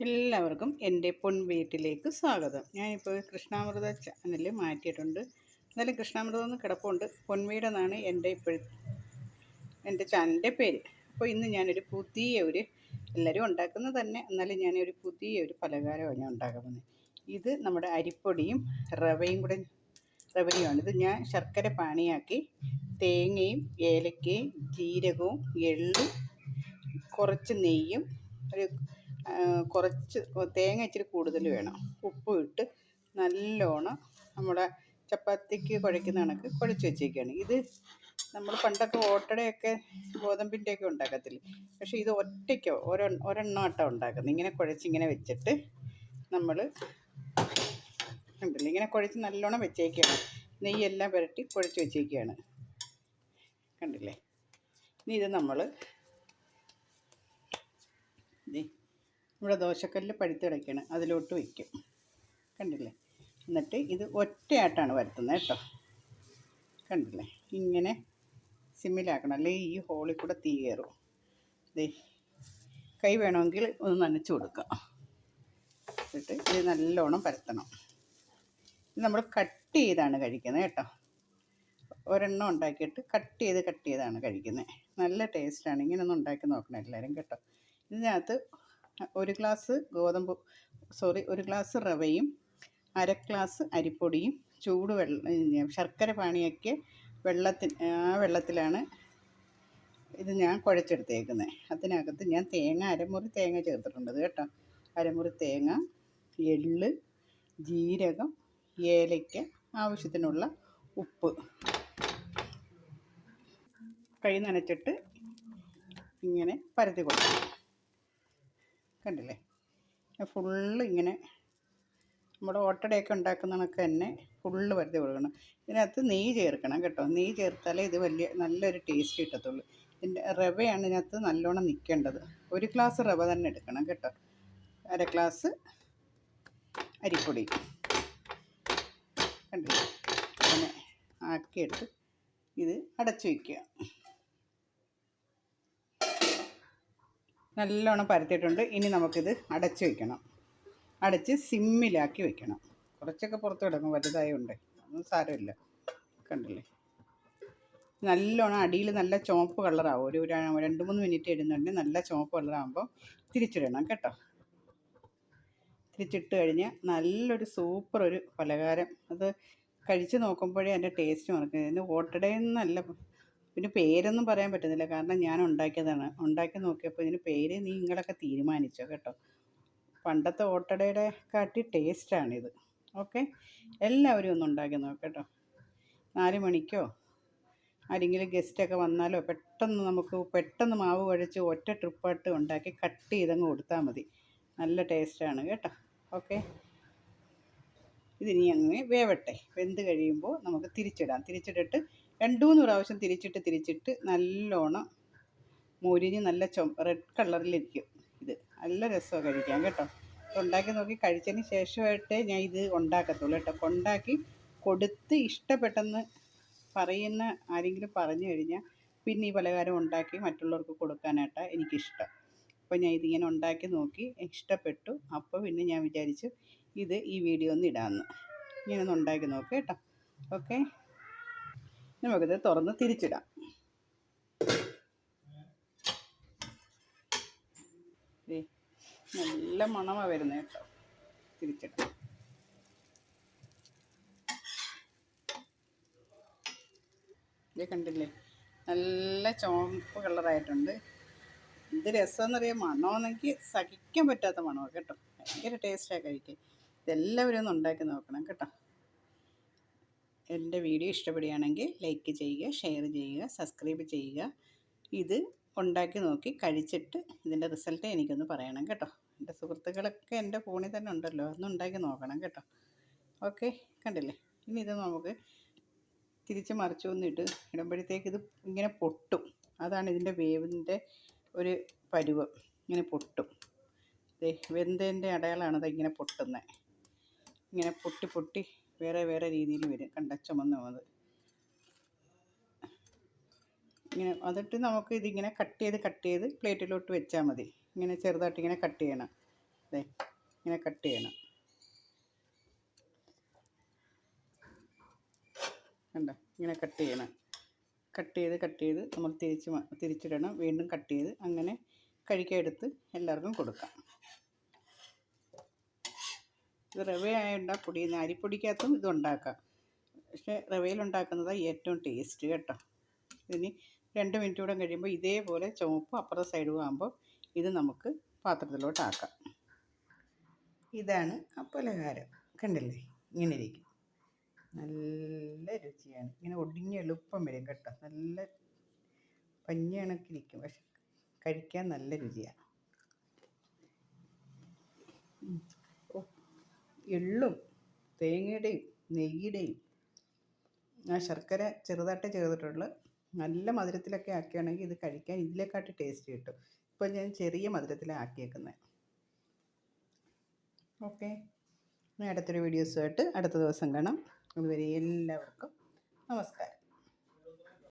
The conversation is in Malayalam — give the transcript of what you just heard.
എല്ലാവർക്കും എന്റെ പൊൻ വീട്ടിലേക്ക് സ്വാഗതം. ഞാനിപ്പോൾ കൃഷ്ണാമൃത ചാനൽ മാറ്റിയിട്ടുണ്ട്. എന്നാലും കൃഷ്ണാമൃതം എന്ന് കിടപ്പുണ്ട്. പൊൻവീടെന്നാണ് എന്റെ ഇപ്പോഴത്തെ എന്റെ ചാനലിന്റെ പേര്. അപ്പോൾ ഇന്ന് ഞാനൊരു പുതിയ ഒരു എല്ലാവരും ഉണ്ടാക്കുന്നത് തന്നെ. എന്നാലും ഞാനൊരു പുതിയ ഒരു പലഹാരമാണ് ഞാൻ ഉണ്ടാക്കുന്നത് ഇത് നമ്മുടെ അരിപ്പൊടിയും റവയും കൂടെ റവയുമാണ്. ഇത് ഞാൻ ശർക്കര പാനിയാക്കി തേങ്ങയും ഏലക്കയും ജീരകവും എള്ളും കുറച്ച് നെയ്യും ഒരു കുറച്ച് തേങ്ങ ഇച്ചിരി കൂടുതൽ വേണം. ഉപ്പും ഇട്ട് നല്ലോണം നമ്മുടെ ചപ്പാത്തിക്ക് കുഴയ്ക്കുന്ന കണക്ക് കുഴച്ച് വെച്ചേക്കാണ്. ഇത് നമ്മൾ പണ്ടൊക്കെ ഓട്ടടയൊക്കെ ഗോതമ്പിന്റെ ഒക്കെ ഉണ്ടാക്കത്തില്ലേ? പക്ഷേ ഇത് ഒറ്റയ്ക്കോ ഒരെ ഒരെണ്ണമാട്ടോ ഉണ്ടാക്കുന്നത്. ഇങ്ങനെ കുഴച്ച് ഇങ്ങനെ വെച്ചിട്ട് നമ്മൾ ഉണ്ടല്ലോ ഇങ്ങനെ കുഴച്ച് നല്ലോണം വെച്ചേക്കാണ്. നെയ്യെല്ലാം പുരട്ടി കുഴച്ച് വെച്ചേക്കാണ്. കണ്ടില്ലേ? ഇനി ഇത് നമ്മൾ ഇവിടെ ദോശക്കല്ലിൽ പഴുത്തിടയ്ക്കണം അതിലോട്ട് വയ്ക്കും. കണ്ടില്ലേ? എന്നിട്ട് ഇത് ഒറ്റയായിട്ടാണ് വരുത്തുന്നത് കേട്ടോ. കണ്ടില്ലേ? ഇങ്ങനെ സിമ്മിലാക്കണം. അല്ലെങ്കിൽ ഈ ഹോളിൽ കൂടെ തീ കയറും. ദേ കൈ വേണമെങ്കിൽ ഒന്ന് നനച്ച് കൊടുക്കാം. എന്നിട്ട് ഇത് നല്ലോണം പരത്തണം. നമ്മൾ കട്ട് ചെയ്താണ് കഴിക്കുന്നത് കേട്ടോ. ഒരെണ്ണം ഉണ്ടാക്കിയിട്ട് കട്ട് ചെയ്ത് കട്ട് ചെയ്താണ് കഴിക്കുന്നത്. നല്ല ടേസ്റ്റാണ് ഇങ്ങനെ ഒന്ന് ഉണ്ടാക്കി നോക്കണം എല്ലാവരും കേട്ടോ. ഇതിനകത്ത് ഒരു ഗ്ലാസ് ഗോതമ്പ് സോറി ഒരു ഗ്ലാസ് റവയും അര ഗ്ലാസ് അരിപ്പൊടിയും ചൂട് വെള്ളം ശർക്കര പാണിയൊക്കെ വെള്ളത്തിൽ ആ വെള്ളത്തിലാണ് ഇത് ഞാൻ കുഴച്ചെടുത്തേക്കുന്നത് അതിനകത്ത് ഞാൻ തേങ്ങ അരമുറി തേങ്ങ ചേർത്തിട്ടുണ്ട് കേട്ടോ. അരമുറി തേങ്ങ എള്ള് ജീരകം ഏലയ്ക്ക ആവശ്യത്തിനുള്ള ഉപ്പ്. കൈ നനച്ചിട്ട് ഇങ്ങനെ പരത്തി കൊടുക്കണം. കണ്ടില്ലേ? ഫുള്ള് ഇങ്ങനെ നമ്മുടെ ഓട്ടടയൊക്കെ ഉണ്ടാക്കുന്ന കണക്ക് തന്നെ ഫുള്ള് വെറുതെ കൊടുക്കണം. ഇതിനകത്ത് നെയ്യ് ചേർക്കണം കേട്ടോ. നെയ്യ് ചേർത്താലേ ഇത് വലിയ നല്ലൊരു ടേസ്റ്റ് കിട്ടത്തുള്ളൂ. ഇതിന്റെ റവയാണ് ഇതിനകത്ത് നല്ലോണം നിൽക്കേണ്ടത് ഒരു ഗ്ലാസ് റവ തന്നെ എടുക്കണം കേട്ടോ. അര ഗ്ലാസ് അരിപ്പൊടി. കണ്ടില്ലേ? അങ്ങനെ ആക്കിയിട്ട് ഇത് അടച്ചു വയ്ക്കുക നല്ലോണം പരത്തിയിട്ടുണ്ട്. ഇനി നമുക്കിത് അടച്ച് വെക്കണം. അടച്ച് സിമ്മിലാക്കി വെക്കണം. കുറച്ചൊക്കെ പുറത്ത് കിടക്കും. വലുതായതുകൊണ്ട് ഒന്നും സാരമില്ല. കണ്ടില്ലേ? നല്ലോണം അടിയിൽ നല്ല ചുവപ്പ് കളറാവും. ഒരു രണ്ട് മൂന്ന് മിനിറ്റ് ഇടുന്നുണ്ട്. നല്ല ചുവപ്പ് കളറാകുമ്പോൾ തിരിച്ചിടണം കേട്ടോ. തിരിച്ചിട്ട് കഴിഞ്ഞാൽ നല്ലൊരു സൂപ്പർ ഒരു പലഹാരം. അത് കഴിച്ച് നോക്കുമ്പോഴേ അതിന്റെ ടേസ്റ്റ് മറക്കുന്നത് ഇതിന് ഓട്ടടയെന്നല്ല പിന്നെ പേരൊന്നും പറയാൻ പറ്റുന്നില്ല. കാരണം ഞാൻ ഉണ്ടാക്കിയതാണ്. ഉണ്ടാക്കി നോക്കിയപ്പോൾ ഇതിന് പേര് നിങ്ങളൊക്കെ തീരുമാനിച്ചോ കേട്ടോ. പണ്ടത്തെ ഓട്ടടയുടെ കാട്ടി ടേസ്റ്റാണിത് ഓക്കെ എല്ലാവരും ഒന്ന് ഉണ്ടാക്കി നോക്കട്ടോ നാല് മണിക്കോ? ആരെങ്കിലും ഗസ്റ്റൊക്കെ വന്നാലോ പെട്ടെന്ന് നമുക്ക് പെട്ടെന്ന് മാവ് കുഴച്ച് ഒറ്റ ട്രിപ്പായിട്ട് ഉണ്ടാക്കി കട്ട് ചെയ്തങ്ങ് കൊടുത്താൽ മതി. നല്ല ടേസ്റ്റാണ് കേട്ടോ. ഓക്കെ ഇതിനി അങ്ങനെ വേവട്ടെ. വെന്ത് കഴിയുമ്പോൾ നമുക്ക് തിരിച്ചിടാം. തിരിച്ചിട്ടിട്ട് രണ്ട് മൂന്ന് പ്രാവശ്യം തിരിച്ചിട്ട് തിരിച്ചിട്ട് നല്ലോണം മുരിഞ്ഞ് നല്ല ചൊ റെഡ് കളറിലിരിക്കും ഇത്. നല്ല രസമാണ് കഴിക്കാൻ കേട്ടോ. ഉണ്ടാക്കി നോക്കി കഴിച്ചതിന് ശേഷമായിട്ടേ ഞാൻ ഇത് ഉണ്ടാക്കത്തുള്ളൂ കേട്ടോ. കൊണ്ടാക്കി കൊടുത്ത് ഇഷ്ടപ്പെട്ടെന്ന് പറയുന്ന ആരെങ്കിലും പറഞ്ഞു കഴിഞ്ഞാൽ പിന്നെ ഈ പലഹാരം ഉണ്ടാക്കി മറ്റുള്ളവർക്ക് കൊടുക്കാനായിട്ടാണ് എനിക്കിഷ്ടം. അപ്പോൾ ഞാൻ ഇതിങ്ങനെ ഉണ്ടാക്കി നോക്കി ഇഷ്ടപ്പെട്ടു. അപ്പോൾ പിന്നെ ഞാൻ വിചാരിച്ചു ഇത് ഈ വീഡിയോ ഒന്ന് ഇടാമെന്ന് ഇങ്ങനെ ഒന്ന് ഉണ്ടാക്കി നോക്കാം കേട്ടോ. ഓക്കെ? നമുക്കിത് തുറന്ന് തിരിച്ചിടാം. നല്ല മണമാണ് വരുന്നത് കേട്ടോ. തിരിച്ചിടാം. കണ്ടില്ലേ? നല്ല ചുവപ്പ് കളറായിട്ടുണ്ട്. എന്ത് രസമെന്നറിയാം? മണമെന്നെങ്കിൽ സഹിക്കാൻ പറ്റാത്ത മണമാണ് കേട്ടോ. ഭയങ്കര ടേസ്റ്റാണ് കഴിക്കാൻ. ഇതെല്ലാവരും ഒന്ന് ഉണ്ടാക്കി നോക്കണം കേട്ടോ. എന്റെ വീഡിയോ ഇഷ്ടപ്പെടുകയാണെങ്കിൽ ലൈക്ക് ചെയ്യുക ഷെയർ ചെയ്യുക സബ്സ്ക്രൈബ് ചെയ്യുക. ഇത് ഉണ്ടാക്കി നോക്കി കഴിച്ചിട്ട് ഇതിന്റെ റിസൾട്ട് എനിക്കൊന്ന് പറയണം കേട്ടോ. എന്റെ സുഹൃത്തുക്കളൊക്കെ എന്റെ ഫോണിൽ തന്നെ ഉണ്ടല്ലോ ഒന്ന് ഉണ്ടാക്കി നോക്കണം കേട്ടോ. ഓക്കെ കണ്ടില്ലേ? ഇനി ഇത് നമുക്ക് തിരിച്ച് മറിച്ചു വന്നിട്ട് ഇടുമ്പോഴത്തേക്ക് ഇത് ഇങ്ങനെ പൊട്ടും. അതാണ് ഇതിന്റെ വേവിന്റെ ഒരു പരുവം. ഇങ്ങനെ പൊട്ടും. വെന്തതിന്റെ അടയാളാണ് അത് ഇങ്ങനെ പൊട്ടുന്നത്. ഇങ്ങനെ പൊട്ടി പൊട്ടി വേറെ വേറെ രീതിയിൽ വരും. കണ്ട ചുമന്ന വന്നത് ഇങ്ങനെ എന്നിട്ട് നമുക്ക് ഇതിങ്ങനെ കട്ട് ചെയ്ത് കട്ട് ചെയ്ത് പ്ലേറ്റിലോട്ട് വെച്ചാൽ മതി. ഇങ്ങനെ ചെറുതായിട്ട് ഇങ്ങനെ കട്ട് ചെയ്യണം. അതെ ഇങ്ങനെ കട്ട് ചെയ്യണം. കണ്ടോ? ഇങ്ങനെ കട്ട് ചെയ്യണം. കട്ട് ചെയ്ത് കട്ട് ചെയ്ത് നമ്മൾ തിരിച്ച് തിരിച്ചിടണം. വീണ്ടും കട്ട് ചെയ്ത് അങ്ങനെ കഴിക്കാൻ എടുത്ത് എല്ലാവർക്കും കൊടുക്കാം. ഇത് റവ ആയതുകൊണ്ട് പൊടിയുന്ന അരിപ്പൊടിക്കകത്തും ഇത് ഉണ്ടാക്കാം പക്ഷേ റവയിലുണ്ടാക്കുന്നതാണ് ഏറ്റവും ടേസ്റ്റ് കേട്ടോ. ഇനി രണ്ട് മിനിറ്റ് കൂടെ കഴിയുമ്പോൾ ഇതേപോലെ ചുവപ്പ് അപ്പുറത്തെ സൈഡും ആകുമ്പോൾ ഇത് നമുക്ക് പാത്രത്തിലോട്ട് ആക്കാം. ഇതാണ് അപ്പലഹാരം പലഹാരം. കണ്ടില്ലേ? ഇങ്ങനെ ഇരിക്കും. നല്ല രുചിയാണ്. ഇങ്ങനെ ഒടിഞ്ഞ് എളുപ്പം വരും കേട്ടോ. നല്ല പഞ്ഞി കണക്കിരിക്കും. പക്ഷെ കഴിക്കാൻ നല്ല രുചിയാണ് എള്ളും തേങ്ങയുടെയും നെയ്യുടെയും ആ ശർക്കര ചെറുതായിട്ട് ചേർത്തിട്ടുള്ള. നല്ല മധുരത്തിലൊക്കെ ആക്കുകയാണെങ്കിൽ ഇത് കഴിക്കാൻ ഇതിലേക്കാട്ട് ടേസ്റ്റ് കിട്ടും. ഇപ്പം ഞാൻ ചെറിയ മധുരത്തിലാക്കിയേക്കുന്നത് ഓക്കെ അടുത്തൊരു വീഡിയോസുമായിട്ട് അടുത്ത ദിവസം കാണാം. അതുവരെ എല്ലാവർക്കും നമസ്കാരം.